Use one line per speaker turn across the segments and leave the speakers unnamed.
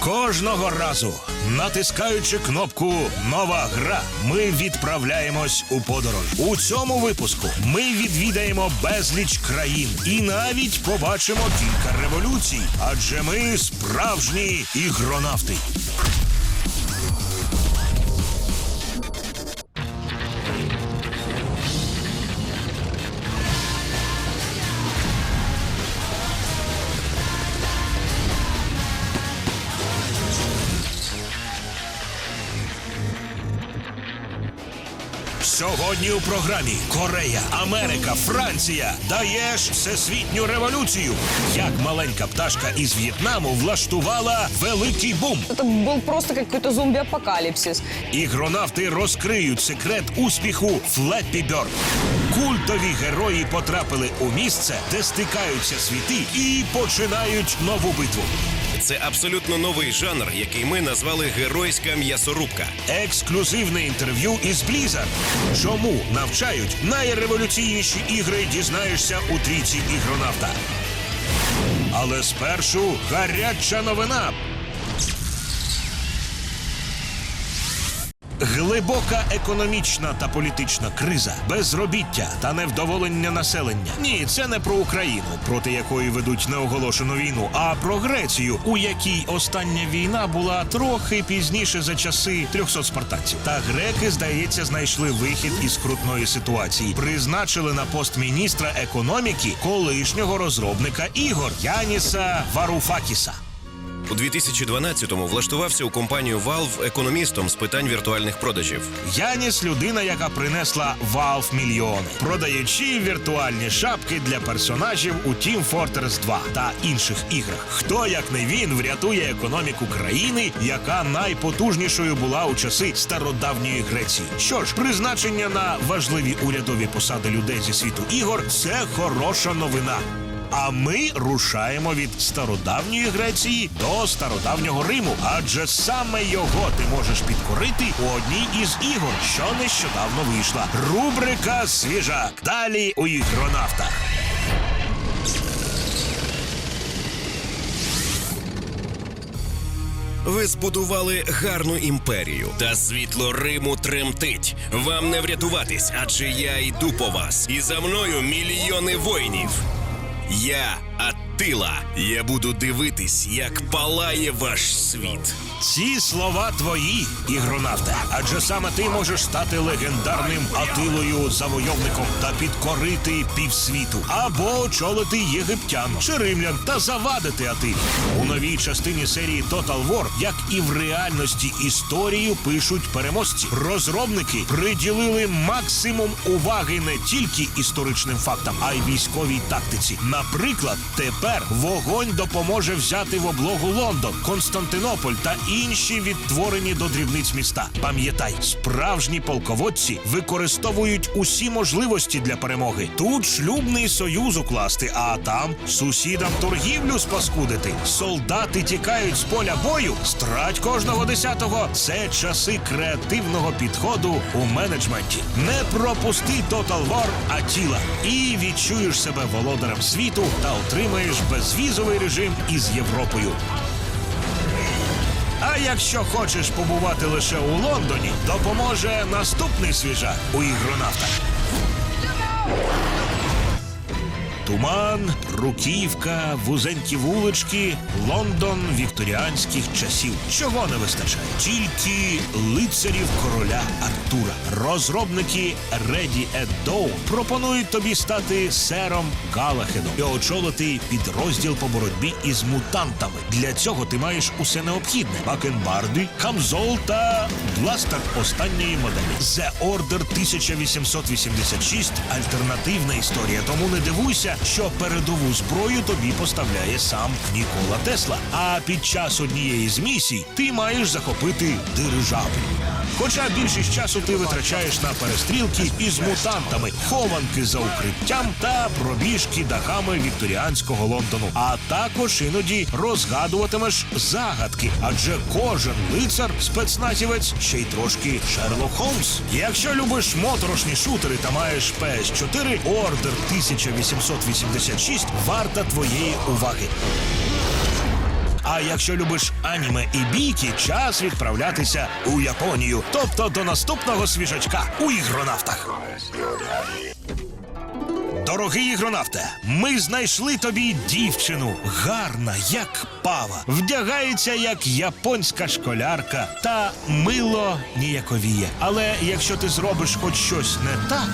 Кожного разу, натискаючи кнопку Нова гра, ми відправляємось у подорож. У цьому випуску ми відвідаємо безліч країн і навіть побачимо кілька революцій. Адже ми справжні ігронавти. Сьогодні у програмі Корея, Америка, Франція даєш всесвітню революцію. Як маленька пташка із В'єтнаму влаштувала великий бум.
Это был просто какой-то зомби-апокалипсис.
Ігронавти розкриють секрет успіху Флеппі Бьорд. Культові герої потрапили у місце, де стикаються світи і починають нову битву.
Це абсолютно новий жанр, який ми назвали геройська м'ясорубка.
Ексклюзивне інтерв'ю із Blizzard. Чому навчають найреволюційніші ігри дізнаєшся у трійці ігронавта. Але спершу гаряча новина. Глибока економічна та політична криза, безробіття та невдоволення населення. Ні, це не про Україну, проти якої ведуть неоголошену війну, а про Грецію, у якій остання війна була трохи пізніше за часи 300 спартанців. Та греки, здається, знайшли вихід із крутної ситуації. Призначили на пост міністра економіки колишнього розробника ігор Яніса Варуфакіса.
У 2012-му влаштувався у компанію Valve економістом з питань віртуальних продажів.
Яніс людина, яка принесла Valve мільйони, продаючи віртуальні шапки для персонажів у Team Fortress 2 та інших іграх. Хто як не він врятує економіку країни, яка найпотужнішою була у часи стародавньої Греції. Що ж, призначення на важливі урядові посади людей зі світу ігор це хороша новина. А ми рушаємо від стародавньої Греції до стародавнього Риму, адже саме його ти можеш підкорити у одній із ігор, що нещодавно вийшла. Рубрика Свіжак. Далі у ігронавтах.
Ви збудували гарну імперію, та світло Риму тремтить. Вам не врятуватись, адже я йду по вас. І за мною мільйони воїнів. Я Аттила. Я буду дивитись, як палає ваш світ.
Ці слова твої, ігронавте, адже саме ти можеш стати легендарним Атилою завойовником та підкорити півсвіту, або очолити єгиптян чи римлян та завадити Атилі. У новій частині серії Total War, як і в реальності історію пишуть переможці. Розробники приділили максимум уваги не тільки історичним фактам, а й військовій тактиці. Наприклад, тепер вогонь допоможе взяти в облогу Лондон, Константинополь та інші відтворені до дрібниць міста. Пам'ятай, справжні полководці використовують усі можливості для перемоги. Тут шлюбний союз укласти, а там сусідам торгівлю спаскудити. Солдати тікають з поля бою, страать кожного десятого. Це часи креативного підходу у менеджменті. Не пропусти Total War Атіла і відчуєш себе володарем світу та отримаєш безвізовий режим із Європою. Якщо хочеш побувати лише у Лондоні, допоможе наступний свіжак у ігронавтах. Туман, Руківка, вузенькі вулички, Лондон вікторіанських часів. Чого не вистачає? Тільки лицарів короля Артура. Розробники at Dawn пропонують тобі стати сером Галахедом і очолити підрозділ по боротьбі із мутантами. Для цього ти маєш усе необхідне: бакенбарди, камзол та бластер останньої моделі. The Order 1886 – альтернативна історія. Тому не дивуйся, що передову зброю тобі поставляє сам Нікола Тесла. А під час однієї з місій ти маєш захопити дирижабль. Хоча більшість часу ти витрачаєш на перестрілки із мутантами, хованки за укриттям та пробіжки дахами вікторіанського Лондону. А також іноді розгадуватимеш загадки, адже кожен лицар спецназівець ще й трошки Шерлок Холмс. Якщо любиш моторошні шутери та маєш PS4, Ордер 1886 варта твоєї уваги. А якщо любиш аніме і бійки, час відправлятися у Японію, тобто до наступного свіжачка у ігронавтах. Дорогий ігронавте, ми знайшли тобі дівчину, гарна, як пава, вдягається як японська школярка та мило ніяковіє. Але якщо ти зробиш хоч щось не так.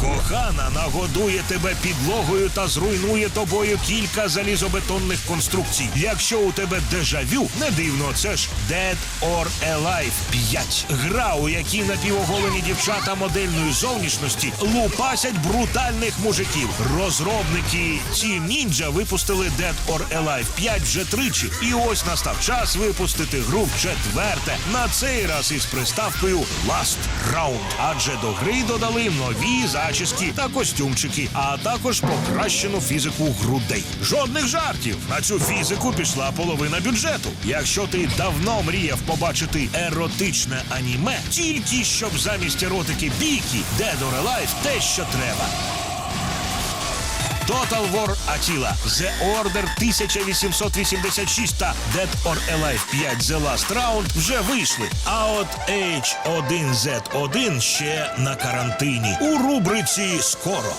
Кохана нагодує тебе підлогою та зруйнує тобою кілька залізобетонних конструкцій. Якщо у тебе дежавю, не дивно, це ж Dead or Alive 5. Гра, у якій напівоголені дівчата модельної зовнішності лупасять брутальних мужиків. Розробники Team Ninja випустили Dead or Alive 5 вже тричі. І ось настав час випустити гру в четверте. На цей раз із приставкою Last Round. Адже до гри додали нові зачіски та костюмчики, а також покращену фізику грудей. Жодних жартів. На цю фізику пішла половина бюджету. Якщо ти давно мріяв побачити еротичне аніме, тільки щоб замість еротики бійки, or Alive те, що треба. Total War Attila, The Order 1886 та Dead or Alive 5 The Last Round вже вийшли. А от H1Z1 ще на карантині у рубриці Скоро.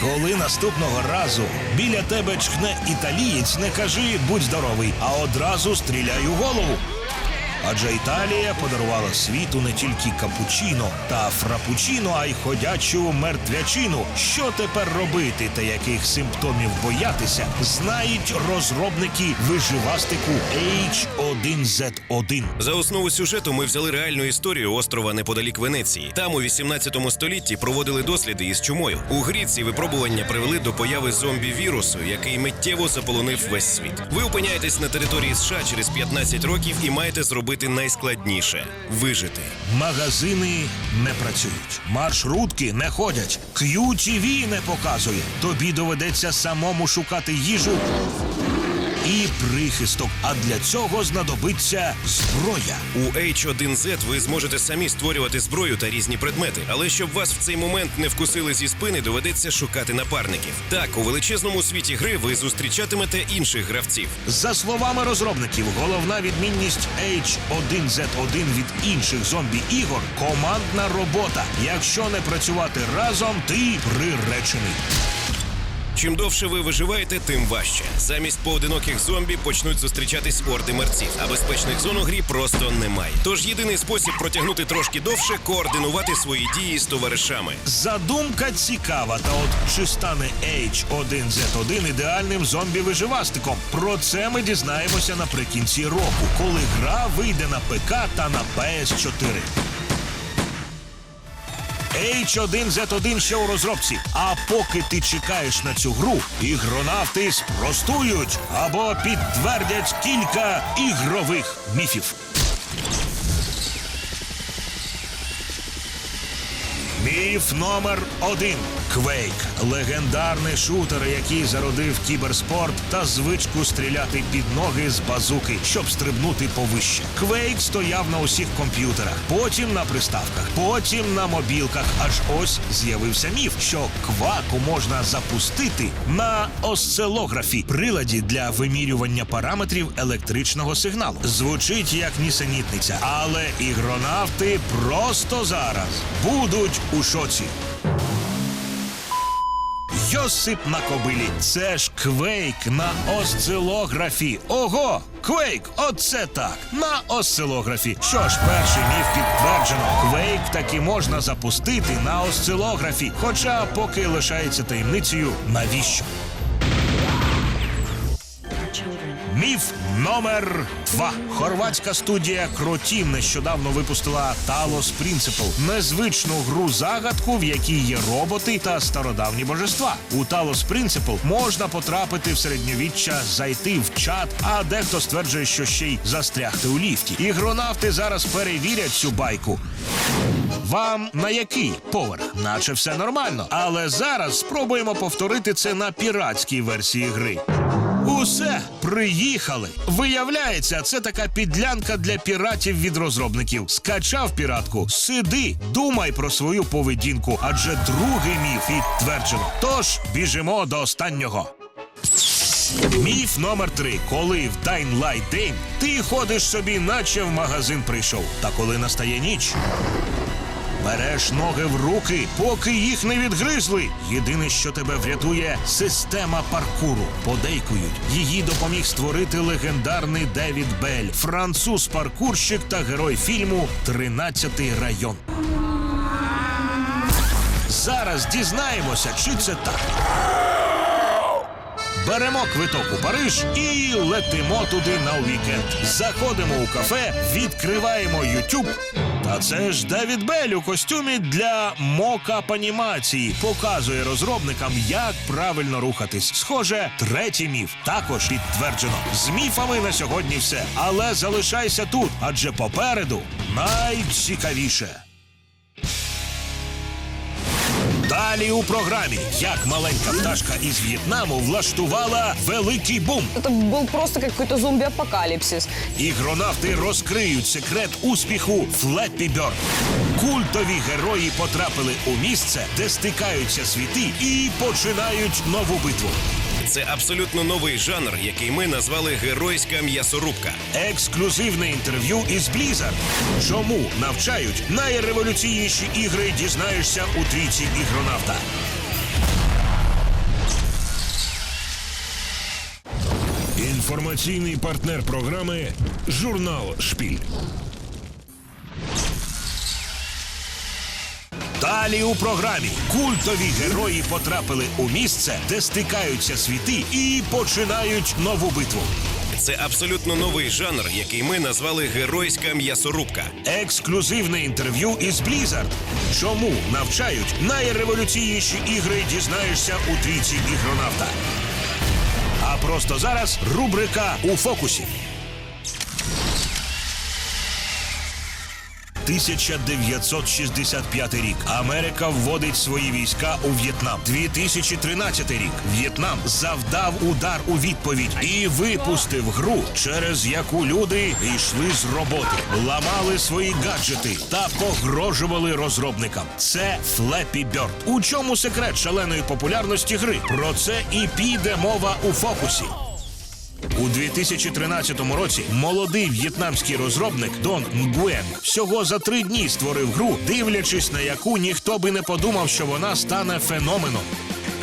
Коли наступного разу біля тебе чхне італієць, не кажи будь здоровий, а одразу стріляй у голову. Адже Італія подарувала світу не тільки капучино та фрапучино, а й ходячу мертвячину. Що тепер робити та яких симптомів боятися, знають розробники виживастику H1Z1.
За основу сюжету ми взяли реальну історію острова неподалік Венеції. Там у 18 столітті проводили досліди із чумою. У грі ці випробування привели до появи зомбі-вірусу, який миттєво заполонив весь світ. Ви опиняєтесь на території США через 15 років і маєте зробити найскладніше вижити.
Магазини не працюють, маршрутки не ходять, QTV не показує. Тобі доведеться самому шукати їжу і прихисток. А для цього знадобиться зброя.
У H1Z ви зможете самі створювати зброю та різні предмети, але щоб вас в цей момент не вкусили зі спини, доведеться шукати напарників. Так, у величезному світі гри ви зустрічатимете інших гравців.
За словами розробників, головна відмінність H1Z1 від інших зомбі-ігор командна робота. Якщо не працювати разом, ти приречений.
Чим довше ви виживаєте, тим важче. Замість поодиноких зомбі почнуть зустрічатись орди мерців, а безпечних зон у грі просто немає. Тож єдиний спосіб протягнути трошки довше координувати свої дії з товаришами.
Задумка цікава, та от чи стане H1Z1 ідеальним зомбі-виживастиком? Про це ми дізнаємося наприкінці року, коли гра вийде на ПК та на PS4. H1Z1 ще у розробці. А поки ти чекаєш на цю гру, ігронавти спростують або підтвердять кілька ігрових міфів. Міф номер один. Квейк легендарний шутер, який зародив кіберспорт та звичку стріляти під ноги з базуки, щоб стрибнути повище. Квейк стояв на усіх комп'ютерах, потім на приставках, потім на мобілках. Аж ось з'явився міф, що кваку можна запустити на осцилографі, приладі для вимірювання параметрів електричного сигналу. Звучить як нісенітниця, але ігронавти просто зараз будуть у шоці. Йосип на кобилі. Це ж квейк на осцилографі. Ого! Квейк, оце так. На осцилографі. Що ж, перший міф підтверджено. Квейк таки можна запустити на осцилографі. Хоча поки лишається таємницею, навіщо? Міф номер два. Хорватська студія Кротів нещодавно випустила Talos Principle – незвичну гру загадку, в якій є роботи та стародавні божества. У Talos Principle можна потрапити в середньовіччя, зайти в чат, а дехто стверджує, що ще й застрягти у ліфті. Ігронавти зараз перевірять цю байку. Вам на який поверх? Наче все нормально. Але зараз спробуємо повторити це на піратській версії гри. Усе, приїхали. Виявляється, це така підлянка для піратів від розробників. Скачав піратку, сиди, думай про свою поведінку, адже другий міф підтверджено. Тож біжимо до останнього. Міф номер три. Коли в Dying Light день ти ходиш собі, наче в магазин прийшов. Та коли настає ніч, береш ноги в руки, поки їх не відгризли. Єдине, що тебе врятує, система паркуру. Подейкують. Її допоміг створити легендарний Девід Бель, француз-паркурщик та герой фільму «13-й район. Зараз дізнаємося, чи це так. Беремо квиток у Париж і летимо туди на вікенд. Заходимо у кафе, відкриваємо YouTube. Та це ж Девід Бель у костюмі для мокап-анімації показує розробникам, як правильно рухатись. Схоже, третій міф також підтверджено. З міфами на сьогодні все. Але залишайся тут, адже попереду найцікавіше. Далі у програмі, як маленька пташка із В'єтнаму влаштувала великий бум.
Это был просто какой-то зомби-апокалипсис.
Ігронавти розкриють секрет успіху Флеппі Бьорн. Культові герої потрапили у місце, де стикаються світи і починають нову битву.
Це абсолютно новий жанр, який ми назвали геройська м'ясорубка.
Ексклюзивне інтерв'ю із Blizzard. Чому навчають найреволюційніші ігри дізнаєшся у трійці ігронавта.
Інформаційний партнер програми Журнал Шпіль.
Далі у програмі культові герої потрапили у місце, де стикаються світи і починають нову битву.
Це абсолютно новий жанр, який ми назвали геройська м'ясорубка.
Ексклюзивне інтерв'ю із Blizzard. Чому навчають найреволюційніші ігри дізнаєшся у трійці ігронавта. А просто зараз рубрика у фокусі. 1965 рік. Америка вводить свої війська у В'єтнам. 2013 рік. В'єтнам завдав удар у відповідь і випустив гру, через яку люди йшли з роботи, ламали свої гаджети та погрожували розробникам. Це Flappy Bird. У чому секрет шаленої популярності гри? Про це і піде мова у фокусі. У 2013 році молодий в'єтнамський розробник Дон Нгуен всього за три дні створив гру, дивлячись на яку ніхто би не подумав, що вона стане феноменом.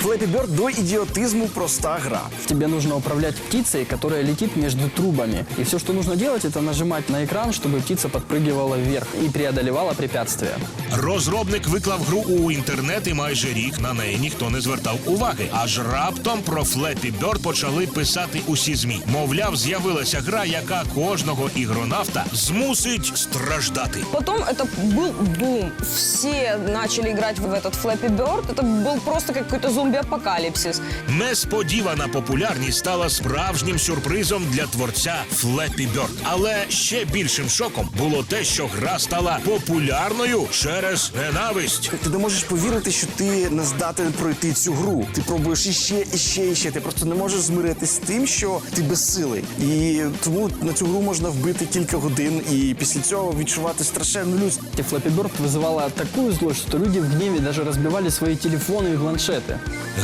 Флеппі Бёрд до ідіотизму проста гра.
Тебе нужно управлять птицей, которая летит между трубами. И все, что нужно делать, это нажимать на экран, чтобы птица подпрыгивала вверх и преодолевала препятствия.
Розробник виклав гру у інтернет і майже рік на неї ніхто не звертав уваги. Аж раптом про Flappy Bird почали писати усі змі. Мовляв, з'явилася гра, яка кожного ігронавта змусить страждати.
Потом это был бум. Все начали играть в этот Flappy Bird. Это был просто какой-то зомби-апокалипсис.
Несподівана популярність стала справжнім сюрпризом для творця Flappy Bird. Але ще більшим шоком було те, що гра стала популярною через ненависть.
Ти не можеш повірити, що ти не здатен пройти цю гру. Ти пробуєш іще, іще, іще. Ти просто не можеш змиритися з тим, що ти безсилий. І тому на цю гру можна вбити кілька годин і після цього відчувати страшенну лють.
И Flappy Bird вызывала такую злость, что люди в гневе даже разбивали свои телефоны и планшеты.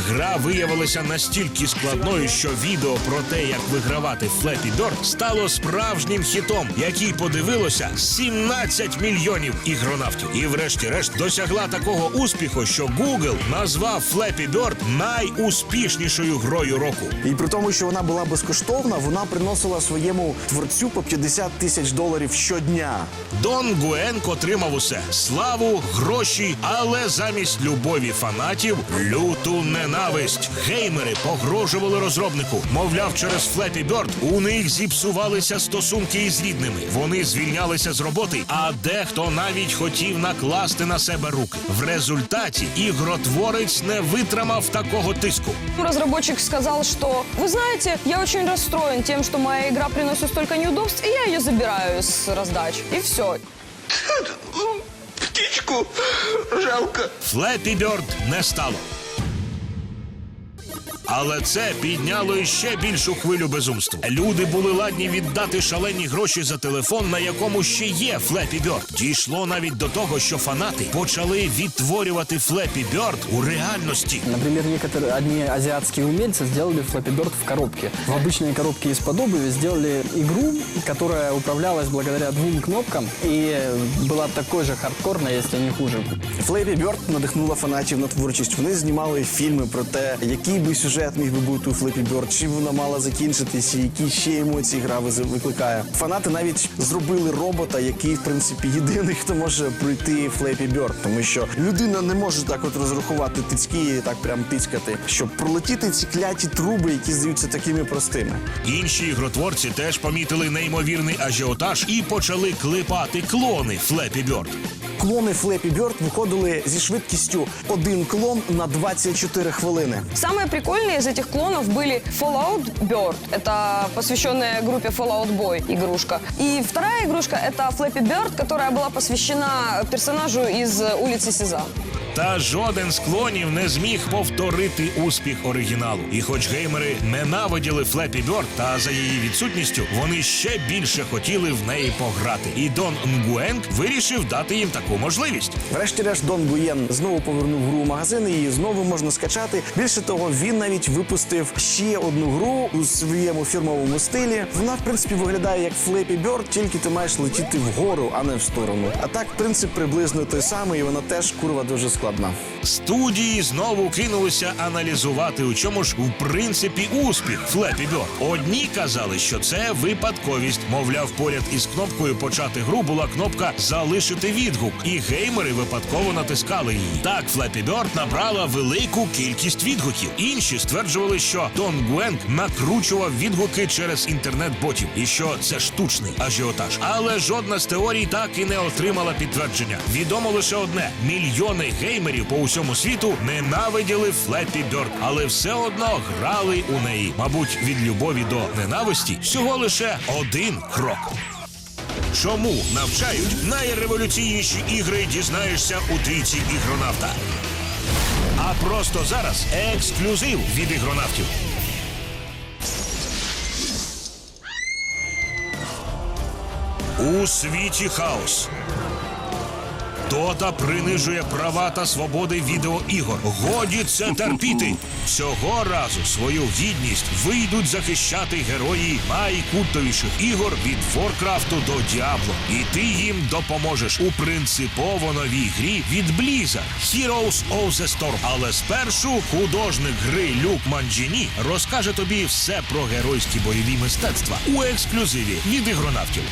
Гра виявилася настільки складною, що відео про те, як вигравати Flappy Bird, стало справжнім хітом, який подивилося 17 мільйонів ігронавтів. І врешті-решт досягла такого успіху, що Google назвав Flappy Bird найуспішнішою грою року.
І при тому, що вона була безкоштовна, вона приносила своєму творцю по 50 тисяч доларів щодня.
Дон Гуенк отримав усе славу, гроші, але замість любові фанатів люту ненависть. Геймери погрожували розробнику. Мовляв, через Flappy Bird у них зіпсувалися стосунки із рідними. Вони звільнялися з роботи, а дехто навіть хотів накласти на себе руки. В результаті ігротворець не витримав такого тиску.
Разработчик сказал, что, вы знаете, я очень расстроен тем, что моя игра приносит столько неудобств, и я ее забираю с раздач. И все.
Птичку жалко.
Flappy Bird не стало. Але це підняло ще більшу хвилю безумства. Люди були ладні віддати шалені гроші за телефон, на якому ще є Флепі Бьорд. Дійшло навіть до того, що фанати почали відтворювати Флепі Бьорд у реальності.
Например, некоторые одни азиатские умельцы сделали Flappy Bird в коробке. В обычной коробке из-под обуви сделали игру, которая управлялась благодаря двум кнопкам и была такой же хардкорной, если не хуже.
Флейпі Бьорд надихнула фанатів на творчість. Вони знімали фільми про те, який би сюжет міг би бути у Флейпі Бьорд, чим вона мала закінчитись, і які ще емоції гра викликає. Фанати навіть зробили робота, який, в принципі, єдиний, хто може пройти Флейпі Бьорд, тому що людина не може так от розрахувати тицьки і так прям тицькати, щоб пролетіти ці кляті труби, які здаються такими простими.
Інші ігротворці теж помітили неймовірний ажіотаж і почали клепати клони Флепі Бьорд.
Клони Флепі Бьорд виходили зі швидкістю один клон на 24 хвилини.
Самые прикольные из этих клонов были Fallout Bird. Это посвященная группе Fallout Boy игрушка. И вторая игрушка это Flappy Bird, которая была посвящена персонажу из улицы Сезам.
Та жоден з клонів не зміг повторити успіх оригіналу. І хоч геймери ненавиділи Флепі Бьорд, та за її відсутністю вони ще більше хотіли в неї пограти. І Дон Нгуенг вирішив дати їм таку можливість.
Врешті-решт Дон Гуєн знову повернув гру у магазин, її знову можна скачати. Більше того, він навіть випустив ще одну гру у своєму фірмовому стилі. Вона, в принципі, виглядає як Flappy Bird, тільки ти маєш летіти вгору, а не в сторону. А так, принцип приблизно той самий, і вона теж курва дуже складна.
Студії знову кинулися аналізувати, у чому ж у принципі успіх Флепі Бьорд. Одні казали, що це випадковість. Мовляв, поряд із кнопкою почати гру була кнопка залишити відгук, і геймери випадково натискали її. Так, Флепі Бьорд набрала велику кількість відгуків. Інші стверджували, що Дон Гуенг накручував відгуки через інтернет-ботів, і що це штучний ажіотаж. Але жодна з теорій так і не отримала підтвердження. Відомо лише одне: мільйони геймерів по усьому світу ненавиділи Флепі Бьорд, але все одно грали у неї. Мабуть, від любові до ненависті всього лише один крок. Чому навчають найреволюційніші ігри дізнаєшся у трійці ігронавта? А просто зараз ексклюзив від ігронавтів. У світі хаос. Дота принижує права та свободи відеоігор. Годі це терпіти. Цього разу свою гідність вийдуть захищати герої найкультовіших ігор від Воркрафту до Діабло. І ти їм допоможеш у принципово новій грі від Blizzard Heroes of the Storm. Але спершу художник гри Люк Манджіні розкаже тобі все про геройські бойові мистецтва у ексклюзиві від ігронавтів.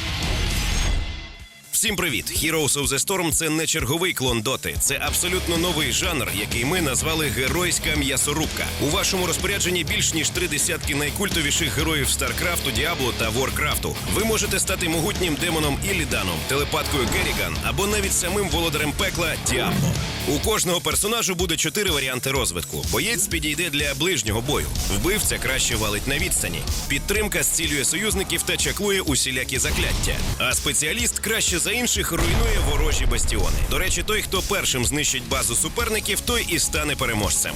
Всім привіт! Heroes of the Storm – це не черговий клон доти. Це абсолютно новий жанр, який ми назвали геройська м'ясорубка. У вашому розпорядженні більш ніж три десятки найкультовіших героїв Старкрафту, Діабло та Воркрафту. Ви можете стати могутнім демоном Ілліданом, телепаткою Керріган або навіть самим володарем пекла Діабло. У кожного персонажу буде чотири варіанти розвитку. Боєць підійде для ближнього бою. Вбивця краще валить на відстані. Підтримка зцілює союзників та чаклує усілякі закляття. А спеціаліст краще за інших руйнує ворожі бастіони. До речі, той, хто першим знищить базу суперників, той і стане переможцем.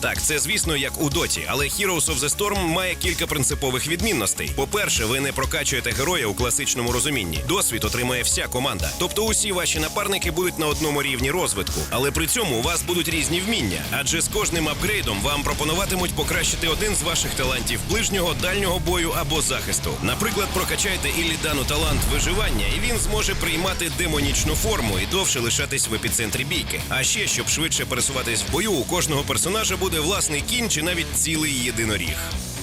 Так, це звісно як у доті, але Heroes of the Storm має кілька принципових відмінностей. По-перше, ви не прокачуєте героя у класичному розумінні. Досвід отримує вся команда. Тобто усі ваші напарники будуть на одному рівні розвитку. Але при цьому у вас будуть різні вміння, адже з кожним апгрейдом вам пропонуватимуть покращити один з ваших талантів ближнього, дальнього бою або захисту. Наприклад, прокачайте Іллідану талант виживання, і він зможе приймати демонічну форму і довше лишатись в епіцентрі бійки. А ще щоб швидше пересуватись в бою, у кожного персонажа буде власний кінь чи навіть цілий єдиноріг.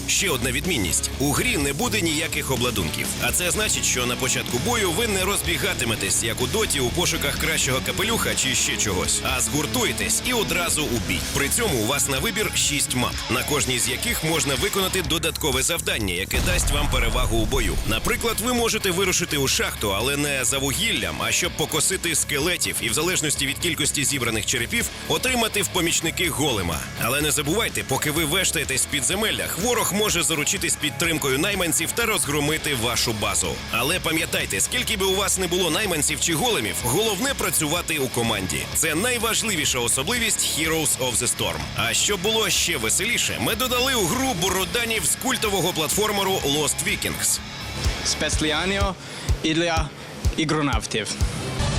Ще одна відмінність: у грі не буде ніяких обладунків. А це значить, що на початку бою ви не розбігатиметесь, як у доті у пошуках кращого капелюха чи ще чогось, а згуртуєтесь і одразу у бій. При цьому у вас на вибір шість мап, на кожній з яких можна виконати додаткове завдання, яке дасть вам перевагу у бою. Наприклад, ви можете вирушити у шахту, але не за вугіллям, а щоб покосити скелетів і в залежності від кількості зібраних черепів отримати в помічники голема. Але не забувайте, поки ви вештаєтесь в підземеллях, ворог може заручитись підтримкою найманців та розгромити вашу базу. Але пам'ятайте, скільки би у вас не було найманців чи големів, головне працювати у команді. Це найважливіша особливість Heroes of the Storm. А щоб було ще веселіше, ми додали у гру буруданів з культового платформеру Lost Vikings.
спецліаніо для ігронавтів.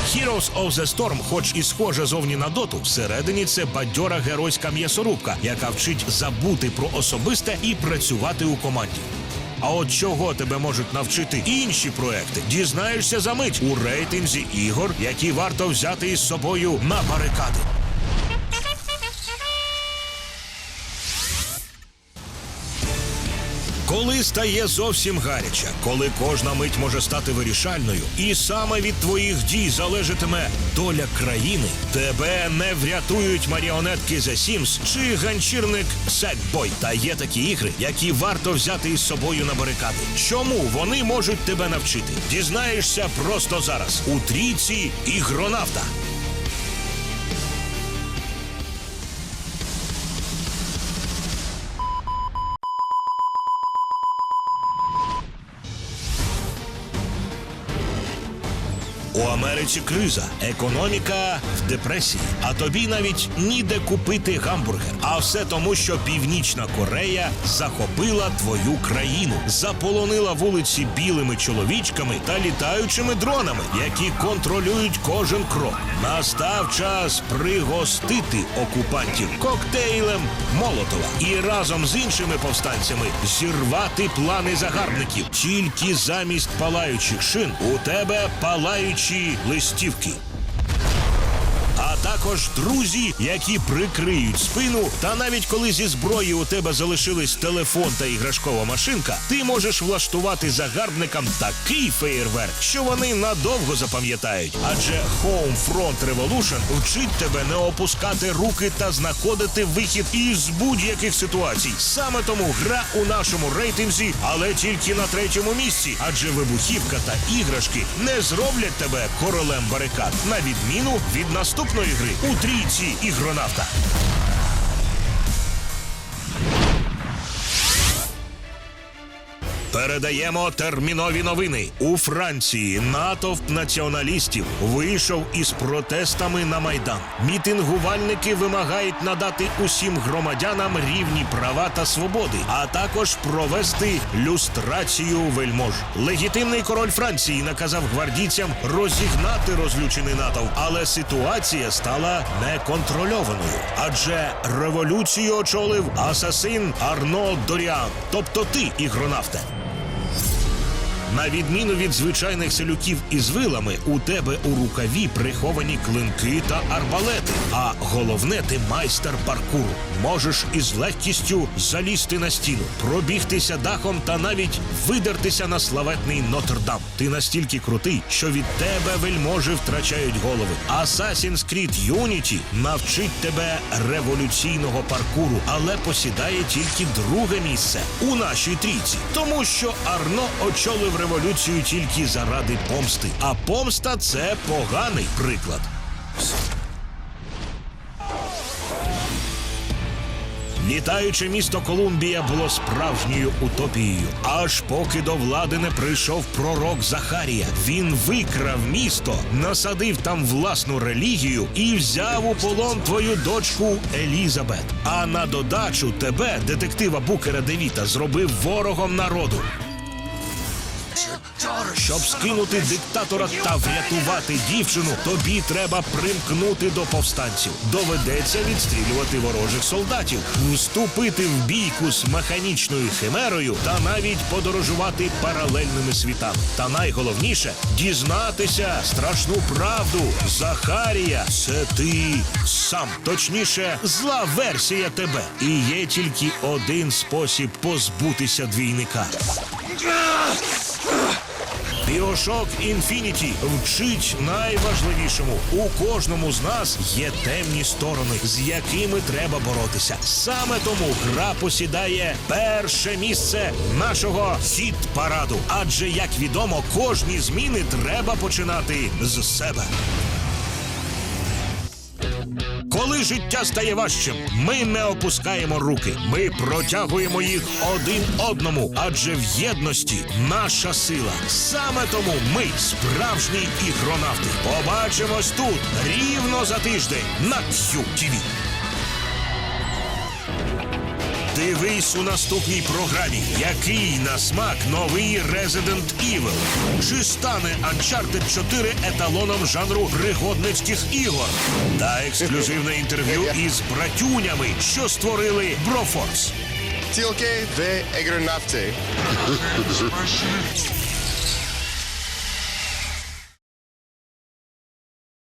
Heroes of the Storm, хоч і схожа зовні на доту, всередині це бадьора геройська м'ясорубка, яка вчить забути про особисте і працювати у команді. А от чого тебе можуть навчити інші проекти, дізнаєшся за мить у рейтинзі ігор, які варто взяти із собою на барикади. Коли стає зовсім гаряче, коли кожна мить може стати вирішальною, і саме від твоїх дій залежатиме доля країни, тебе не врятують маріонетки The Sims чи ганчірник Sackboy. Та є такі ігри, які варто взяти із собою на барикади. Чому вони можуть тебе навчити? Дізнаєшся просто зараз у трійці ігронавта. Америці криза, економіка в депресії, а тобі навіть ніде купити гамбургер. А все тому, що Північна Корея захопила твою країну, заполонила вулиці білими чоловічками та літаючими дронами, які контролюють кожен крок. Настав час пригостити окупантів коктейлем Молотова і разом з іншими повстанцями зірвати плани загарбників. Тільки замість палаючих шин у тебе палаючі листівки. Також друзі, які прикриють спину. Та навіть коли зі зброї у тебе залишились телефон та іграшкова машинка, ти можеш влаштувати загарбникам такий феєрверк, що вони надовго запам'ятають. Адже Homefront Revolution вчить тебе не опускати руки та знаходити вихід із будь-яких ситуацій. Саме тому гра у нашому рейтинзі, але тільки на третьому місці. Адже вибухівка та іграшки не зроблять тебе королем барикад, на відміну від наступної гри у трійці ігронавта. Передаємо термінові новини. У Франції натовп націоналістів вийшов із протестами на майдан. Мітингувальники вимагають надати усім громадянам рівні права та свободи, а також провести люстрацію вельмож. Легітимний король Франції наказав гвардійцям розігнати розлючений натовп, але ситуація стала неконтрольованою. Адже революцію очолив асасин Арно Доріан, тобто ти, ігронавте. На відміну від звичайних селюків із вилами, у тебе у рукаві приховані клинки та арбалети. А головне, ти майстер паркуру. Можеш із легкістю залізти на стіну, пробігтися дахом та навіть видертися на славетний Нотр-Дам. Ти настільки крутий, що від тебе вельможі втрачають голови. Assassin's Creed Unity навчить тебе революційного паркуру, але посідає тільки друге місце у нашій трійці, тому що Арно очолив революцію тільки заради помсти. А помста це поганий приклад. Літаюче місто Колумбія було справжньою утопією. Аж поки до влади не прийшов пророк Захарія. Він викрав місто, насадив там власну релігію і взяв у полон твою дочку Елізабет. А на додачу тебе, детектива Букера Девіта, зробив ворогом народу. Щоб скинути диктатора та врятувати дівчину, тобі треба примкнути до повстанців. Доведеться відстрілювати ворожих солдатів, вступити в бійку з механічною химерою та навіть подорожувати паралельними світами. Та найголовніше дізнатися страшну правду. Захарія, це ти сам. Точніше, зла версія тебе. І є тільки один спосіб позбутися двійника. Біошок Інфініті вчить найважливішому. У кожному з нас є темні сторони, з якими треба боротися. Саме тому гра посідає перше місце нашого хіт параду. Адже, як відомо, кожні зміни треба починати з себе. Коли життя стає важчим, ми не опускаємо руки. Ми протягуємо їх один одному, адже в єдності наша сила. Саме тому ми справжні ігронавти. Побачимось тут рівно за тиждень на QTV. Дивись у наступній програмі, який на смак новий Resident Evil. Чи стане Uncharted 4 еталоном жанру пригодницьких ігор? Та ексклюзивне інтерв'ю із братюнями, що створили Брофорс.
Тілки де ігронавти.